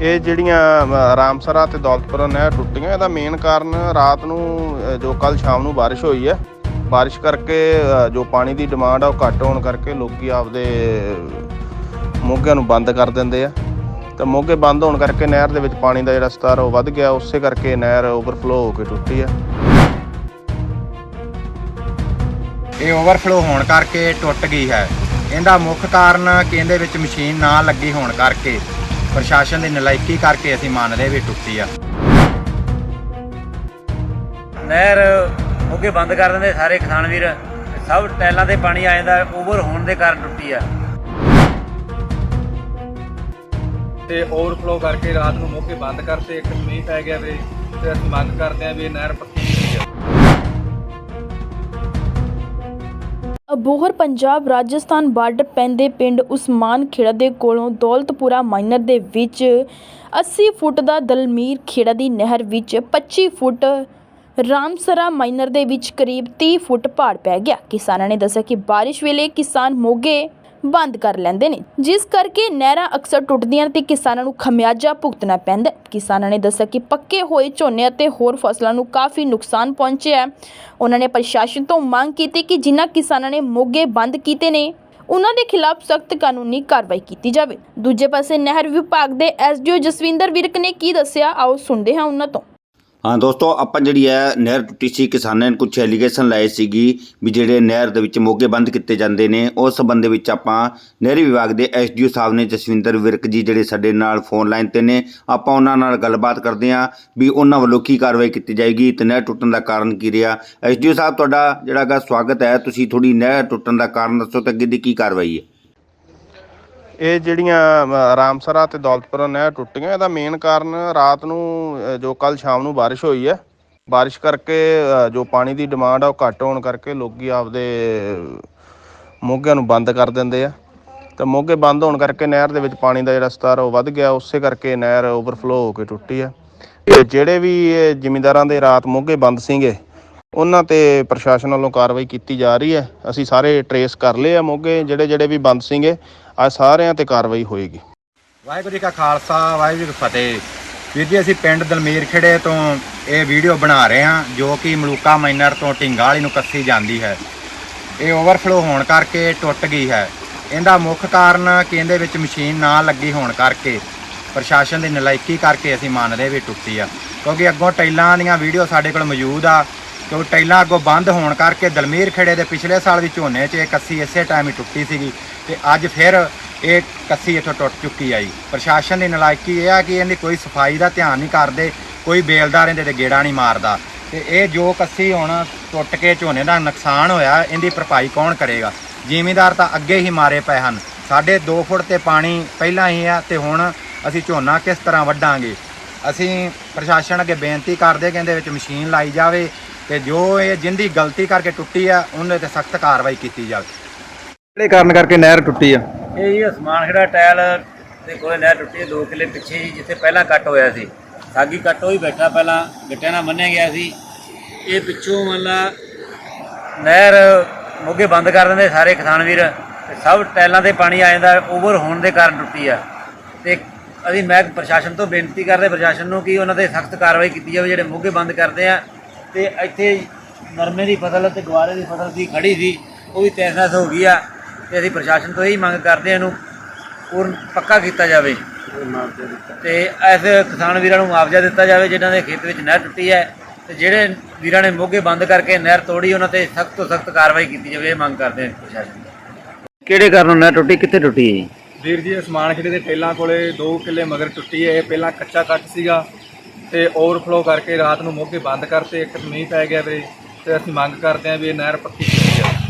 ਇਹ ਜਿਹੜੀਆਂ ਰਾਮਸਰਾ ਤੇ ਦੌਲਤਪੁਰ ਨਹਿਰ ਟੁੱਟੀਆਂ, ਇਹਦਾ ਮੇਨ ਕਾਰਨ ਰਾਤ ਨੂੰ ਜੋ ਕੱਲ ਸ਼ਾਮ ਨੂੰ ਬਾਰਿਸ਼ ਹੋਈ ਹੈ। ਬਾਰਿਸ਼ ਕਰਕੇ ਜੋ ਪਾਣੀ ਦੀ ਡਿਮਾਂਡ ਆ ਉਹ ਘੱਟ ਹੋਣ ਕਰਕੇ ਲੋਕੀ ਆਪਦੇ ਮੋਗਿਆਂ ਨੂੰ ਬੰਦ ਕਰ ਦਿੰਦੇ ਆ। ਤੇ ਮੋਗੇ ਬੰਦ ਹੋਣ ਕਰਕੇ ਨਹਿਰ ਦੇ ਵਿੱਚ ਪਾਣੀ ਦਾ ਜਿਹੜਾ ਸਤਰ ਉਹ ਵੱਧ ਗਿਆ। ਉਸੇ ਕਰਕੇ ਨਹਿਰ ਓਵਰਫਲੋ ਹੋ ਕੇ ਟੁੱਟੀ ਆ। ਇਹ ਓਵਰਫਲੋ ਹੋਣ ਕਰਕੇ ਟੁੱਟ ਗਈ ਹੈ। ਇਹਦਾ ਮੁੱਖ ਕਾਰਨ ਕਿ ਇਹਦੇ ਵਿੱਚ ਮਸ਼ੀਨ ਨਾ ਲੱਗੀ ਹੋਣ ਕਰਕੇ। ਪ੍ਰਸ਼ਾਸਨ ਦੀ ਨਲਾਇਕੀ ਕਰਕੇ ਅਸੀਂ ਮੰਨਦੇ ਵੀ ਟੁੱਟੀ ਆ। ਨਹਿਰ ਮੋਗੇ ਬੰਦ ਕਰ ਦਿੰਦੇ ਸਾਰੇ ਕਿਸਾਨ ਵੀਰ। ਤੇ ਸਭ ਟੈਲਾਂ ਤੇ ਪਾਣੀ ਆ ਜਾਂਦਾ ਓਵਰ ਹੋਣ ਦੇ ਕਾਰਨ ਟੁੱਟੀ ਆ। ਤੇ ਓਵਰਫਲੋ ਕਰਕੇ ਰਾਤ ਨੂੰ ਮੌਕੇ ਬੰਦ ਕਰਤੇ ਇੱਕ ਮੀਂਹ ਪੈ ਗਿਆ ਵੇ ਤੇ ਅਸੀਂ ਮੰਗ ਕਰਦੇ ਹਾਂ ਵੀ ਇਹ ਨਹਿਰ ਪੱਕੀ ਕੀਤੀ ਜਾਵੇ। ਅਬੋਹਰ ਪੰਜਾਬ, ਰਾਜਸਥਾਨ ਬਾਰਡਰ ਪੈਂਦੇ ਪਿੰਡ ਉਸਮਾਨ ਖੇੜਾ ਦੇ ਕੋਲੋਂ ਦੌਲਤਪੁਰਾ ਮਾਈਨਰ ਦੇ ਵਿੱਚ 80 ਫੁੱਟ ਦਾ ਦਲਮੀਰ ਖੇੜਾ ਦੀ ਨਹਿਰ ਵਿੱਚ 25 ਫੁੱਟ ਰਾਮਸਰਾ ਮਾਈਨਰ ਦੇ ਵਿੱਚ ਕਰੀਬ ਤੀਹ ਫੁੱਟ ਪਾੜ ਪੈ ਗਿਆ। ਕਿਸਾਨਾਂ ਨੇ ਦੱਸਿਆ ਕਿ ਬਾਰਿਸ਼ ਵੇਲੇ ਕਿਸਾਨ ਮੋਗੇ ਬੰਦ ਕਰ ਲੈਂਦੇ ਨੇ। ਜਿਸ ਕਰਕੇ ਨਹਿਰਾਂ ਅਕਸਰ ਟੁੱਟਦੀਆਂ ਨੇ ਤੇ ਕਿਸਾਨਾਂ ਨੂੰ ਖਮਿਆਜਾ ਭੁਗਤਣਾ ਪੈਂਦਾ ਕਿਸਾਨਾਂ ਨੇ ਦੱਸਿਆ ਕਿ ਪੱਕੇ ਹੋਏ ਝੋਨੇ ਅਤੇ ਹੋਰ ਫਸਲਾਂ ਨੂੰ ਕਾਫੀ ਨੁਕਸਾਨ ਪਹੁੰਚਿਆ ਹੈ। ਉਹਨਾਂ ਨੇ ਪ੍ਰਸ਼ਾਸਨ ਤੋਂ ਮੰਗ ਕੀਤੀ ਕਿ ਜਿਨ੍ਹਾਂ ਕਿਸਾਨਾਂ ਨੇ ਮੋਗੇ ਬੰਦ ਕੀਤੇ ਨੇ, ਉਹਨਾਂ ਦੇ ਖਿਲਾਫ ਸਖਤ ਕਾਨੂੰਨੀ ਕਾਰਵਾਈ ਕੀਤੀ ਜਾਵੇ। ਦੂਜੇ ਪਾਸੇ ਨਹਿਰ ਵਿਭਾਗ ਦੇ ਐਸਡੀਓ ਜਸਵਿੰਦਰ ਵਿਰਕ ਨੇ ਕੀ ਦੱਸਿਆ, ਆਓ ਸੁਣਦੇ ਹਾਂ ਉਹਨਾਂ ਤੋਂ। ਹਾਂ ਦੋਸਤੋ, ਆਪਾਂ ਜਿਹੜੀ ਹੈ ਨਹਿਰ ਟੁੱਟੀ ਸੀ, ਕਿਸਾਨਾਂ ਨੇ ਕੁਝ ਐਲੀਗੇਸ਼ਨ ਲਾਏ ਸੀਗੀ ਵੀ ਜਿਹੜੇ ਨਹਿਰ ਦੇ ਵਿੱਚ ਮੋਗੇ ਬੰਦ ਕੀਤੇ ਜਾਂਦੇ ਨੇ, ਉਸ ਸੰਬੰਧ ਦੇ ਵਿੱਚ ਆਪਾਂ ਨਹਿਰੀ ਵਿਭਾਗ ਦੇ ਐਸਡੀਓ ਸਾਹਿਬ ਨੇ ਜਸਵਿੰਦਰ ਵਿਰਕ ਜੀ ਜਿਹੜੇ ਸਾਡੇ ਨਾਲ ਫੋਨ ਲਾਈਨ ਤੇ ਨੇ, ਆਪਾਂ ਉਹਨਾਂ ਨਾਲ ਗੱਲਬਾਤ ਕਰਦੇ ਹਾਂ ਵੀ ਉਹਨਾਂ ਵੱਲੋਂ ਕੀ ਕਾਰਵਾਈ ਕੀਤੀ ਜਾਏਗੀ ਤੇ ਨਹਿਰ ਟੁੱਟਣ ਦਾ ਕਾਰਨ ਕੀ ਰਿਹਾ। ਐਸਡੀਓ ਸਾਹਿਬ, ਤੁਹਾਡਾ ਜਿਹੜਾ ਗਾ ਸਵਾਗਤ ਹੈ, ਤੁਸੀਂ ਥੋੜੀ ਨਹਿਰ ਟੁੱਟਣ ਦਾ ਕਾਰਨ ਦੱਸੋ ਤੇ ਅੱਗੇ ਦੀ ਕੀ ਕਾਰਵਾਈ ਹੈ। ਇਹ ਜਿਹੜੀਆਂ ਰਾਮਸਰਾ ਤੇ ਦੌਲਤਪੁਰ ਨਹਿਰ ਟੁੱਟੀਆਂ, ਇਹਦਾ ਮੇਨ ਕਾਰਨ ਰਾਤ ਨੂੰ ਜੋ ਕੱਲ ਸ਼ਾਮ ਨੂੰ ਬਾਰਿਸ਼ ਹੋਈ ਹੈ। ਬਾਰਿਸ਼ ਕਰਕੇ ਜੋ ਪਾਣੀ ਦੀ ਡਿਮਾਂਡ ਆ ਉਹ ਘੱਟ ਹੋਣ ਕਰਕੇ ਲੋਕੀ ਆਪਦੇ ਮੋਗਿਆਂ ਨੂੰ ਬੰਦ ਕਰ ਦਿੰਦੇ ਆ। ਤੇ ਮੋਗੇ ਬੰਦ ਹੋਣ ਕਰਕੇ ਨਹਿਰ ਦੇ ਵਿੱਚ ਪਾਣੀ ਦਾ ਜਿਹੜਾ ਸਤਰ ਉਹ ਵੱਧ ਗਿਆ। ਉਸੇ ਕਰਕੇ ਨਹਿਰ ਓਵਰਫਲੋ ਹੋ ਕੇ ਟੁੱਟੀ ਆ। ਤੇ ਜਿਹੜੇ ਵੀ ਇਹ ਜ਼ਿਮੀਂਦਾਰਾਂ ਦੇ ਰਾਤ ਮੋਗੇ ਬੰਦ ਸੀਗੇ, ਉਹਨਾਂ ਤੇ ਪ੍ਰਸ਼ਾਸਨ ਵੱਲੋਂ ਕਾਰਵਾਈ ਕੀਤੀ ਜਾ ਰਹੀ ਹੈ। ਅਸੀਂ ਸਾਰੇ ਟਰੇਸ ਕਰ ਲਏ ਆ ਮੋਗੇ ਜਿਹੜੇ ਜਿਹੜੇ ਵੀ ਬੰਦ ਸੀਗੇ ਅੱਜ ਸਾਰਿਆਂ ਤੇ ਕਾਰਵਾਈ ਹੋਏਗੀ। ਵਾਹਿਗੁਰੂ ਜੀ ਕਾ ਖਾਲਸਾ, ਵਾਹਿਗੁਰੂ ਜੀ ਕੀ ਫਤਿਹ। ਵੀਰ ਜੀ, ਅਸੀਂ ਪਿੰਡ ਦਲਮੀਰ ਖੇੜੇ ਤੋਂ ਇਹ ਵੀਡੀਓ ਬਣਾ ਰਹੇ ਹਾਂ, ਜੋ ਕਿ ਮਲੂਕਾ ਮਾਈਨਰ ਤੋਂ ਢਿੰਗਾ ਵਾਲੀ ਨੂੰ ਕੱਸੀ ਜਾਂਦੀ ਹੈ। ਇਹ ਓਵਰਫਲੋ ਹੋਣ ਕਰਕੇ ਟੁੱਟ ਗਈ ਹੈ। ਇਹਦਾ ਮੁੱਖ ਕਾਰਨ ਕਿ ਇਹਦੇ ਵਿੱਚ ਮਸ਼ੀਨ ਨਾ ਲੱਗੀ ਹੋਣ ਕਰਕੇ ਪ੍ਰਸ਼ਾਸਨ ਦੀ ਨਲਾਇਕੀ ਕਰਕੇ ਅਸੀਂ ਮੰਨਦੇ ਵੀ ਟੁੱਟੀ ਆ। ਕਿਉਂਕਿ ਅੱਗੋਂ ਟੈਲਾਂ ਦੀਆਂ ਵੀਡੀਓ ਸਾਡੇ ਕੋਲ ਮੌਜੂਦ ਆ। ਕਿਉਂ ਟੈਲਾਂ ਅੱਗੋਂ ਬੰਦ ਹੋਣ ਕਰਕੇ ਦਲਮੀਰ ਖੇੜੇ ਦੇ ਪਿਛਲੇ ਸਾਲ ਵੀ ਝੋਨੇ 'ਚ ਇਹ ਕੱਸੀ ਇਸੇ ਟਾਈਮ ਹੀ ਟੁੱਟੀ ਸੀਗੀ ਤੇ ਅੱਜ ਫਿਰ ਇਹ ਕੱਸੀ ਇੱਥੋਂ ਟੁੱਟ ਚੁੱਕੀ ਆਈ ਪ੍ਰਸ਼ਾਸਨ ਦੀ ਨਲਾਇਕੀ ਇਹ ਆ ਕਿ ਇਹਦੀ ਕੋਈ ਸਫ਼ਾਈ ਦਾ ਧਿਆਨ ਨਹੀਂ ਕਰਦੇ, ਕੋਈ ਬੇਲਦਾਰ ਇਹਦੇ ਤੇ ਗੇੜਾ ਨਹੀਂ ਮਾਰਦਾ। ਤੇ ਇਹ ਜੋ ਕੱਸੀ ਹੁਣ ਟੁੱਟ ਕੇ ਝੋਨੇ ਦਾ ਨੁਕਸਾਨ ਹੋਇਆ, ਇਹਦੀ ਭਰਪਾਈ ਕੌਣ ਕਰੇਗਾ? ਜ਼ਿਮੀਂਦਾਰ ਤਾਂ ਅੱਗੇ ਹੀ ਮਾਰੇ ਪਏ ਹਨ। ਸਾਡੇ 2 ਫੁੱਟ ਤੇ ਪਾਣੀ ਪਹਿਲਾਂ ਹੀ ਆ ਤੇ ਹੁਣ ਅਸੀਂ ਝੋਨਾ ਕਿਸ ਤਰ੍ਹਾਂ ਵੱਢਾਂਗੇ? ਅਸੀਂ ਪ੍ਰਸ਼ਾਸਨ ਅੱਗੇ ਬੇਨਤੀ ਕਰਦੇ ਕਿ ਇਹਦੇ ਵਿੱਚ ਮਸ਼ੀਨ ਲਾਈ ਜਾਵੇ। ਤੇ ਜੋ ਇਹ ਜਿੰਦੀ ਗਲਤੀ ਕਰਕੇ ਟੁੱਟੀ ਆ ਉਹਨੇ ਤੇ ਸਖਤ ਕਾਰਵਾਈ ਕੀਤੀ ਜਾਵੇ। ਕਿਹੜੇ ਕਾਰਨ ਕਰਕੇ ਨਹਿਰ ਟੁੱਟੀ ਆ? ਇਹ ਜੀ ਅਸਮਾਨ ਖੜਾ ਟਾਇਲ ਤੇ ਕੋਲੇ ਨਹਿਰ ਟੁੱਟੀ 2 ਕਿਲੇ ਪਿੱਛੇ ਜੀ ਜਿੱਥੇ ਪਹਿਲਾਂ ਕੱਟ ਹੋਇਆ ਸੀ। ਸਾਗੀ ਕੱਟ ਹੋਈ ਬੈਠਾ ਪਹਿਲਾਂ ਗਿੱਟਿਆਂ ਨਾਲ ਮੰਨਿਆ ਗਿਆ ਸੀ। ਇਹ ਪਿੱਛੋਂ ਮਤਲਬ ਨਹਿਰ ਮੋਗੇ ਬੰਦ ਕਰ ਦਿੰਦੇ ਸਾਰੇ ਕਿਸਾਨ ਵੀਰ। ਸਭ ਟੈਲਾਂ ਤੇ ਪਾਣੀ ਆ ਜਾਂਦਾ ਓਵਰ ਹੋਣ ਦੇ ਕਾਰਨ ਟੁੱਟੀ ਆ। ਤੇ ਅਸੀਂ ਮੈਂ ਪ੍ਰਸ਼ਾਸਨ ਤੋਂ ਬੇਨਤੀ ਕਰਦੇ ਪ੍ਰਸ਼ਾਸਨ ਨੂੰ ਕਿ ਉਹਨਾਂ ਤੇ ਸਖਤ ਕਾਰਵਾਈ ਕੀਤੀ ਜਾਵੇ ਜਿਹੜੇ ਮੋਗੇ ਬੰਦ ਕਰਦੇ ਆ। ਤੇ ਇੱਥੇ ਨਰਮੇ ਦੀ ਫਸਲ ਤੇ ਗਵਾਰੇ ਦੀ ਫਸਲ ਸੀ ਖੜੀ ਸੀ ਉਹ ਵੀ ਤੈਸ ਹੋ ਗਈ ਆ ਤੇ ਅਸੀਂ ਪ੍ਰਸ਼ਾਸਨ ਤੋਂ ਇਹੀ ਮੰਗ ਕਰਦੇ ਆ ਇਹਨੂੰ ਪੂਰਨ ਪੱਕਾ ਕੀਤਾ ਜਾਵੇ। ਤੇ ਐਸੇ ਕਿਸਾਨ ਵੀਰਾਂ ਨੂੰ ਮੁਆਵਜ਼ਾ ਦਿੱਤਾ ਜਾਵੇ ਜਿਨ੍ਹਾਂ ਦੇ ਖੇਤ ਵਿੱਚ ਨਹਿਰ ਟੁੱਟੀ ਹੈ ਤੇ ਜਿਹੜੇ ਵੀਰਾਂ ਨੇ ਮੋਗੇ ਬੰਦ ਕਰਕੇ ਨਹਿਰ ਤੋੜੀ ਉਹਨਾਂ ਤੇ ਸਖਤ ਤੋਂ ਸਖਤ ਕਾਰਵਾਈ ਕੀਤੀ ਜਾਵੇ ਇਹ ਮੰਗ ਕਰਦੇ ਆ ਪ੍ਰਸ਼ਾਸਨ ਕਿਹੜੇ ਕਾਰਨ ਨਹਿਰ ਟੁੱਟੀ ਕਿੱਥੇ ਟੁੱਟੀ ਹੈ ਵੀਰ ਜੀ ਅਸਮਾਨ ਖੇੜੇ ਦੇ ਟੇਲਾਂ ਕੋਲੇ 2 ਕਿੱਲੇ ਮਗਰ ਟੁੱਟੀ ਹੈ ਇਹ ਪਹਿਲਾਂ ਕੱਚਾ ਕੱਟ ਸੀਗਾ। ਤੇ ਓਵਰਫਲੋ ਕਰਕੇ ਰਾਤ ਨੂੰ ਮੋਗੇ ਬੰਦ ਕਰਤੇ, ਇੱਕ ਮੀਂਹ ਪੈ ਗਿਆ ਵੇ, ਤੇ ਅਸੀਂ ਮੰਗ ਕਰਦੇ ਹਾਂ ਵੀ ਇਹ ਨਹਿਰ ਪੱਕੀ